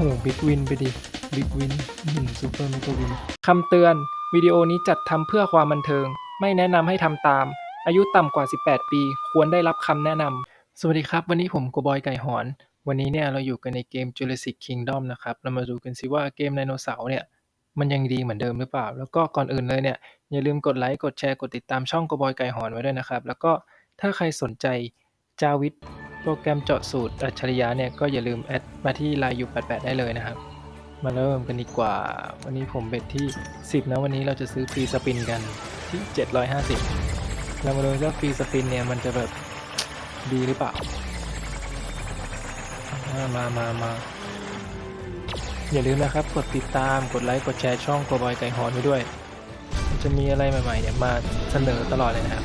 โหบิ๊กวินไปดิบิ๊กวินซูเปอร์เมกวินคำเตือน วิดีโอนี้จัดทำเพื่อความบันเทิง ไม่แนะนำให้ทำตาม อายุต่ำกว่า 18 ปี ควรได้รับคำแนะนำสวัสดีครับ วันนี้ผมโกบอยไก่หอน วันนี้เนี่ยเราอยู่กันในเกม Jurassic Kingdom นะครับ เรามาดูกันสิว่าเกมไดโนเสาร์เนี่ย มันยังดีเหมือนเดิมหรือเปล่า แล้วก็ก่อนอื่นเลยเนี่ย อย่าลืมกดไลค์ กดแชร์ กดติดตามช่องโกบอยไก่หอนไว้ด้วยนะครับ แล้วก็ถ้าใครสนใจจาวิท โปรแกรมเจาะสูตรอัจฉริยะเนี่ยก็อย่าลืมแอดมาที่ไลน์ยู88ได้เลยนะครับ มาเริ่มกันดีกว่า วันนี้ผมเบ็ดที่ 10 นะ วันนี้เราจะซื้อฟรีสปินกันที่ 750 เรามาดูว่าฟรีสปินเนี่ยมันจะแบบดีหรือเปล่า มามามามาอย่าลืมนะครับ กดติดตาม กดไลค์ กดแชร์ช่องโกบอยไก่ฮอนไว้ด้วย จะมีอะไรใหม่ๆเนี่ยมาเสนอตลอดเลยนะครับ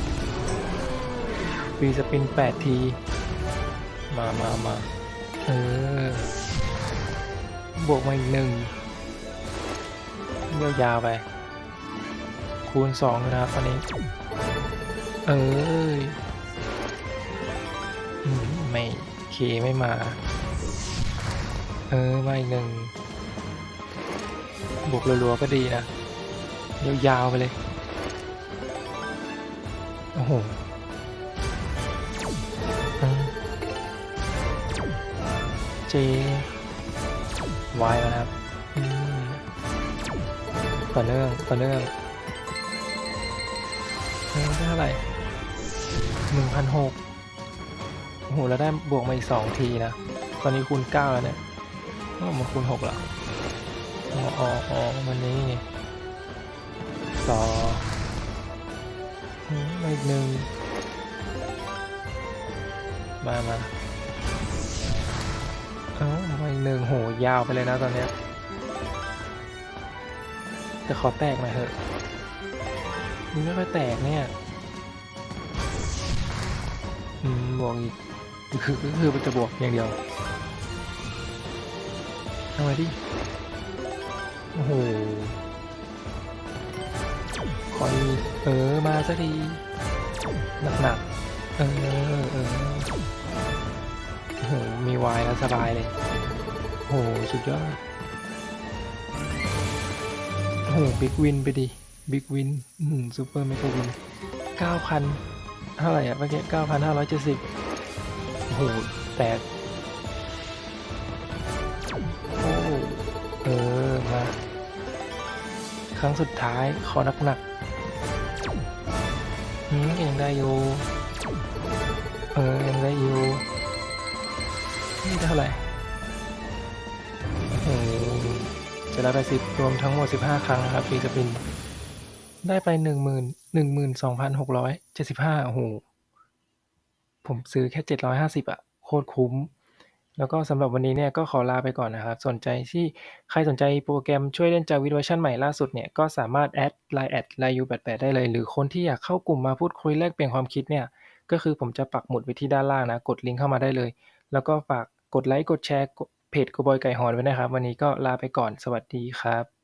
ฟรีสปิน 8 ที มามามาเออบวกมาอีกหนึ่งยาวไป คูณสองนะครับตอนนี้ เอยอืมไม่เคไม่มา เออมาอีกหนึ่งบวกรัวๆก็ดีนะ ยาวๆไปเลย โอ้โห จวายแล้วครับต่อเนื่องต่อเนื่องเออได้เท่าไหร่หนึ่งพันหกโอ้โหแล้วได้บวกมาอีกสองทีนะ ตอนนี้คูณเก้าแล้วเนี่ยก็มาคูณหกแล้วอ๋ออ๋ออ๋อวันนี้ต่ออืมมาอีกหนึ่งมามา เออมาอีกหนึ่งโหยาวไปเลยนะตอนเนี้ยแต่ขอแตกหน่อยเถอะมันไม่ค่อยแตกเนี่ย อืม บวกอีก คือคือคือมันจะบวกอย่างเดียวทำไมดิ โอ้โหขออีกเออ มาสักที หนักๆ เออ เออ วายแล้วสบายเลย โห สุดยอดโอ้โห บิ๊กวินไปดิ บิ๊กวินซูเปอร์เมกวินเก้าพันเท่าไหร่อะเมื่อกี้เก้าพันห้าร้อยเจ็ดสิบโอ้โหแตกโอ้เออ มา ครั้งสุดท้ายขอหนักหนักๆอืมยังได้อยู่ เออ ยังได้อยู่ นี่เท่าไหร่โอ้จะได้ไปสิบรวมทั้งหมดสิบห้าครั้งนะครับฟรีสปิน ได้ไปหนึ่งหมื่นหนึ่งหมื่นสองพันหกร้อยเจ็ดสิบห้าโอ้โห ผมซื้อแค่เจ็ดร้อยห้าสิบอะโคตรคุ้ม แล้วก็สำหรับวันนี้เนี่ยก็ขอลาไปก่อนนะครับ สนใจที่ใครสนใจโปรแกรมช่วยเล่นจาวิดเวอร์ชันใหม่ล่าสุดเนี่ยก็สามารถแอดไลน์แอดไลน์ยูแปดแปดได้เลย หรือคนที่อยากเข้ากลุ่มมาพูดคุยแลกเปลี่ยนความคิดเนี่ยก็คือผมจะปักหมุดไว้ที่ด้านล่างนะ กดลิงก์เข้ามาได้เลย แล้วก็ฝาก ดไลค์ กดแชร์เพจกบอยไก่หอนไว้นะครับ วันนี้ก็ลาไปก่อนสวัสดีครับ